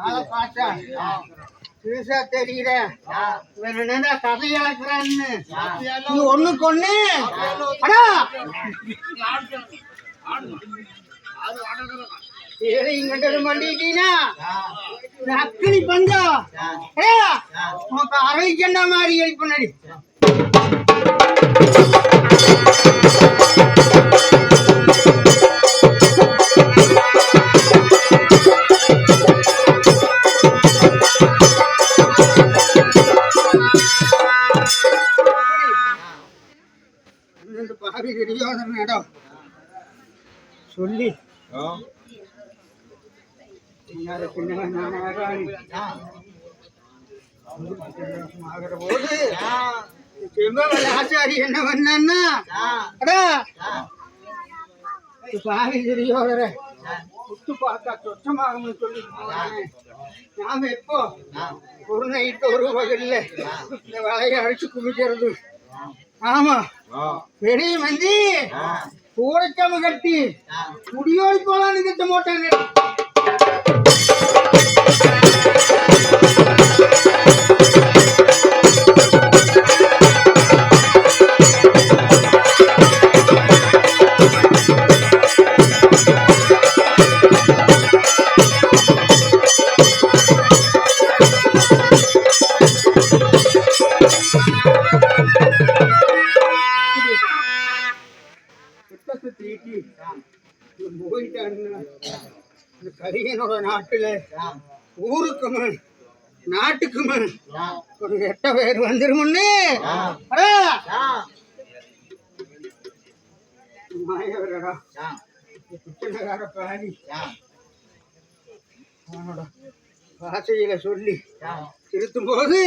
ஆளை தெரியல கதை இழக்கிறான்னு நீ ஒண்ணு கொன்னு இங்கிட்ட மாட்டீங்கன்னா அக்கினி பந்தா ஏடா, உனக்கு மாதிரி ஹெல்ப் இடம் சொல்லி. ஆகிற போது ஆச்சாரி என்ன இது பாவி தெரியோதர முத்து பார்த்தா சொச்சமாகும்னு சொல்லி. நாம எப்போ ஒரு நைட்டு ஒரு பகல்ல இந்த வலையை அடிச்சு குமிக்கிறது? ஆமா. பெரிய மந்தி. கூடைக்காம கட்டி குடியோடி போலான்னு திட்ட மாட்டாங்க அரியனோட நாட்டுல ஊருக்கு மேல் நாட்டுக்கு மேல் ஒரு எட்ட பேர் வந்துருமுன்னு அவனோட பாசையில சொல்லி திருத்தும் போது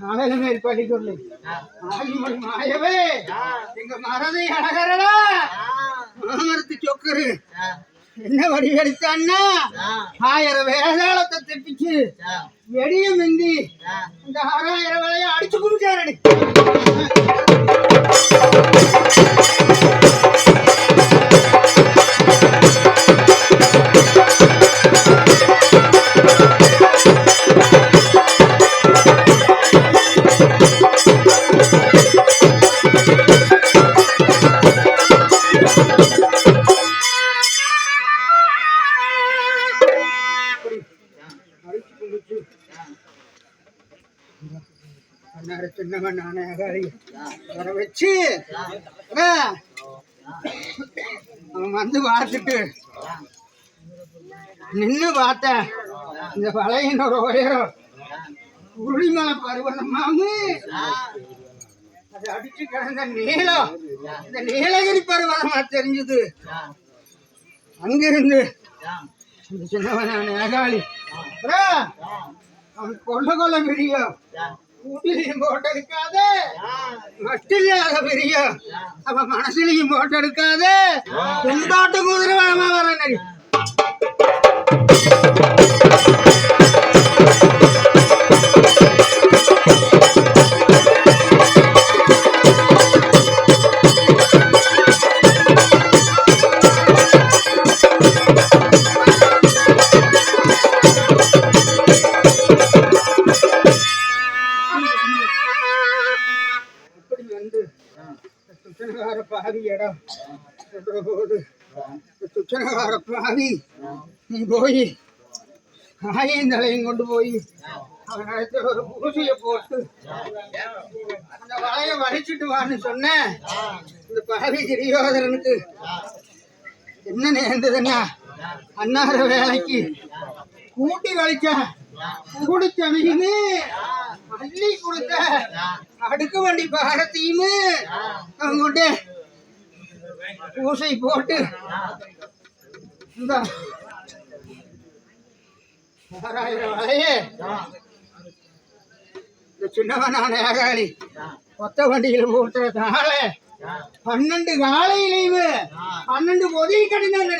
நாளையில மேல் பள்ளிக்கொள்ளு ஆதிமணி மாயவே. எங்க மரதை அழகரடா. மாமரத்து சொக்கரு. என்ன வடிவெடுத்தான்னா ஆயிரம் வேதாளத்தை திப்பிச்சு வெடிய மிந்தி இந்த ஆறாயிரம் வேலையை அடிச்சு குடிச்சாரடி அன்னார நானே வர வச்சு அவன் வந்து பார்த்துட்டு நின்று பார்த்தேன் இந்த வளையனோட உயரம் உருளிமலை பருவதமாவு அது அடிச்சு கிடந்த நீளம் இந்த நீலகிரி பருவதமா தெரிஞ்சது. அங்கிருந்து இந்த சின்னவனான ஏகாளி அவன் கொள்ள கொள்ள முடியும் கூட்டிலையும் போட்டெடுக்காதே மட்டில்லாத பிரியம் அவன் மனசுலையும் போட்டெடுக்காதே செந்தாட்டு குதிரை வேணாமா வரநடி இப்படி துச்சனகார பாவி நீ போய் காயும் தலையும் கொண்டு போய் அவன் இடத்துல ஒரு பூசிய போட்டு அந்த வலைய வான்னு சொன்னேன் இந்த பாவி திரியோதரனுக்கு என்ன நேர்ந்ததுன்னா அன்னார வேலைக்கு கூட்டி வலிச்சா குடிச்ச மீனு அள்ளி கொடுத்த அடுக்கு வண்டி பாரத்தையுமே அவங்க கொண்டு பூசை போட்டு. சின்னவனான ஏகாளி. கொத்த வண்டியில் போட்டதுனால பன்னெண்டு காலையிலையுமே பன்னெண்டு பொதி கடினம்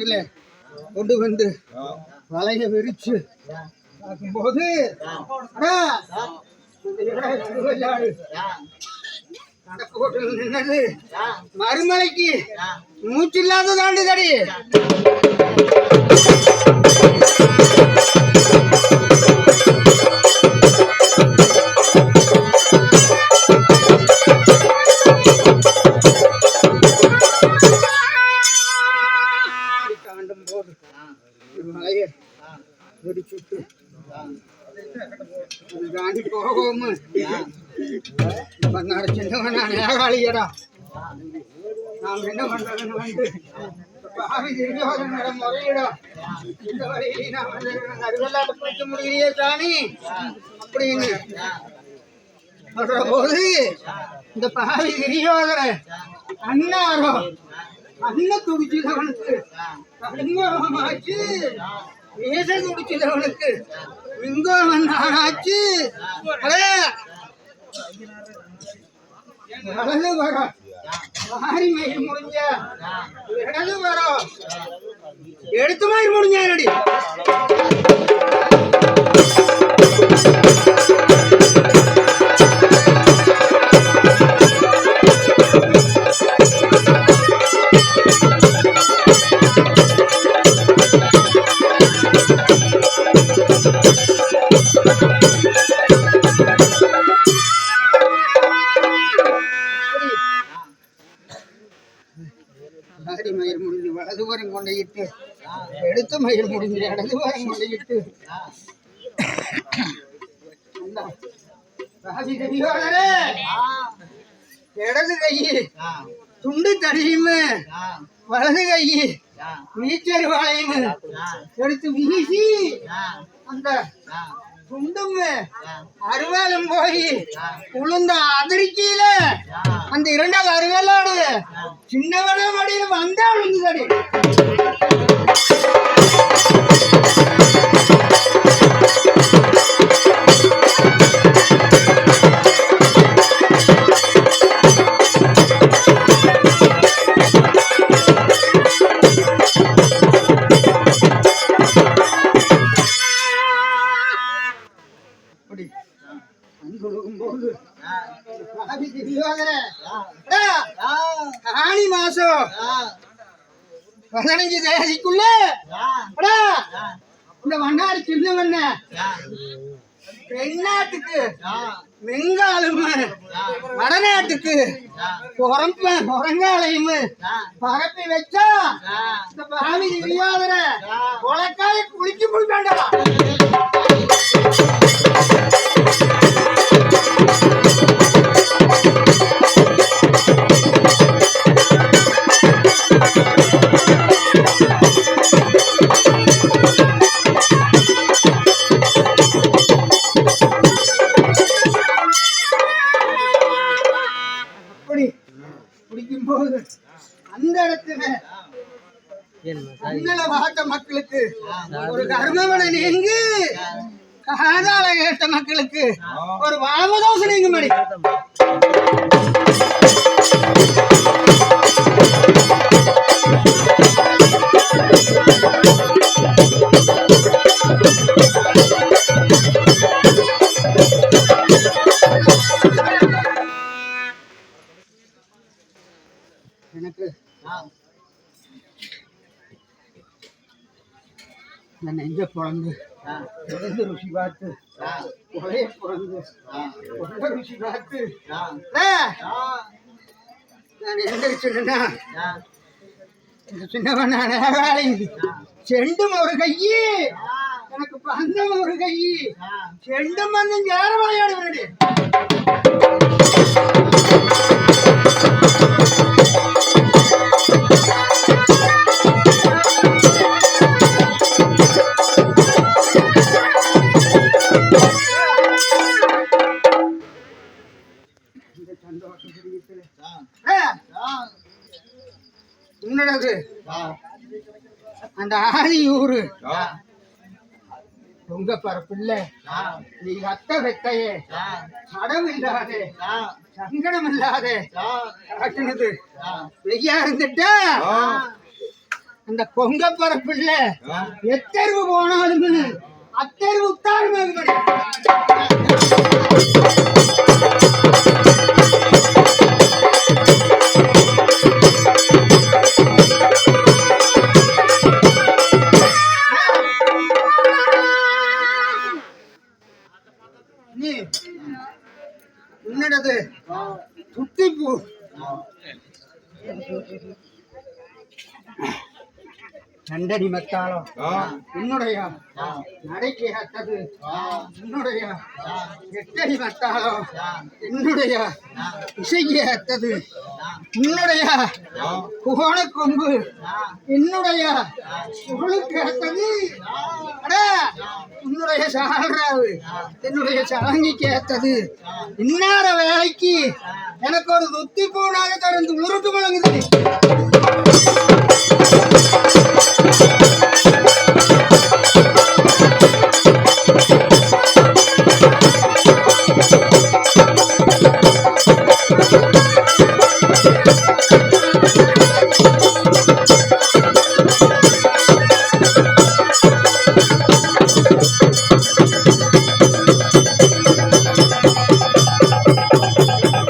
நடி கொண்டு வந்து வலைய விரிச்சு போது நின்னது மறுமலைக்கு மூச்சு இல்லாத தாண்டுதடி. தாண்டி போகும் பண்ணாட சின்னவன் நான் ஏகாளியடா நாம் என்ன பண்றதுன்னு வந்து பாவி துரியோதனிடம் இந்த வழியிலே நாம் வந்து அருகல்லாட்டு பிடிக்க முடியலையே சாமி அப்படின்னு சொல்ற போது இந்த பாவி துரியோதன அண்ணாரோ அண்ணன் துடிச்சதவனுக்கு கடுங்கோமாச்சு வேச துடிச்சதவனுக்கு விங்கோமன் ஆனாச்சு வலது வரம் மாறி மயில் முடிஞ்ச. இடது வரம் எடுத்து மயில் முடிஞ்சாரடி மாறி மயில் முடிஞ்சு வலது வரம் கொண்டையிட்டு எடுத்த மயில் முடிஞ்சு இடது வரம் கொண்டையிட்டு இடது கை துண்டு தடியும் வலது கை நீச்சல் வாழையும் எடுத்து வீசி. அந்த துண்டும் அருவாலும் போய் உளுந்த அதிர்ச்சியில அந்த இரண்டாவது அருவாலோடு சின்னவன மடியில் வந்தா விழுந்துதடி பதினஞ்சு தேதிக்குள்ள இந்த வண்ணாடி சின்ன வண்ண தென்னாட்டுக்கு வெங்காலும் வடநாட்டுக்கு புறம்ப புறங்காலையும் பரப்பி வச்சா இந்த பாவி தெரியாதர உலக்காய குளிச்சு போய் வேண்டாம். அண்ணல பார்த்த மக்களுக்கு ஒரு கர்மவனை நீங்கி காதால கேட்ட மக்களுக்கு ஒரு வாமதோசை நீங்க மடி இந்த நெஞ்ச பிறந்து. எழுந்து ருசி பார்த்து. கொலைய பிறந்து. கொண்ட ருசி பார்த்து. நான் எந்திரிச்சுன்னா சின்னவன் வேலை செண்டும் ஒரு கையி. எனக்கு பந்தம் ஒரு கையி. செண்டும் பந்தம் சேரவாயோடு அந்த ஆதியூரு உங்க பரப்பில்ல. நீ அத்த வெத்தையே மடம் இல்லாதே சங்கடம் இல்லாதே காட்டுனது. வெய்யா இருந்துட்டா? அந்த கொங்க பரப்புல எத்தெருவு போனாலும் அத்தெருவு உத்தாருமே உன்னடது துட்டிப்பூ. கண்டடி மத்தாளம். உன்னுடைய நடைக்கு ஏத்தது உன்னுடைய எட்டடி மத்தாளம். என்னுடைய இசைக்கு ஏத்தது உன்னுடைய கோண கொம்பு. என்னுடைய புகழுக்கு ஏத்தது அடா, உன்னுடைய சால்ராவு என்னுடைய சலங்கிக்கு ஏத்தது இன்னார வேலைக்கு எனக்கு ஒரு துத்தி பூனாக தொடர்ந்து உருட்டு முழங்குது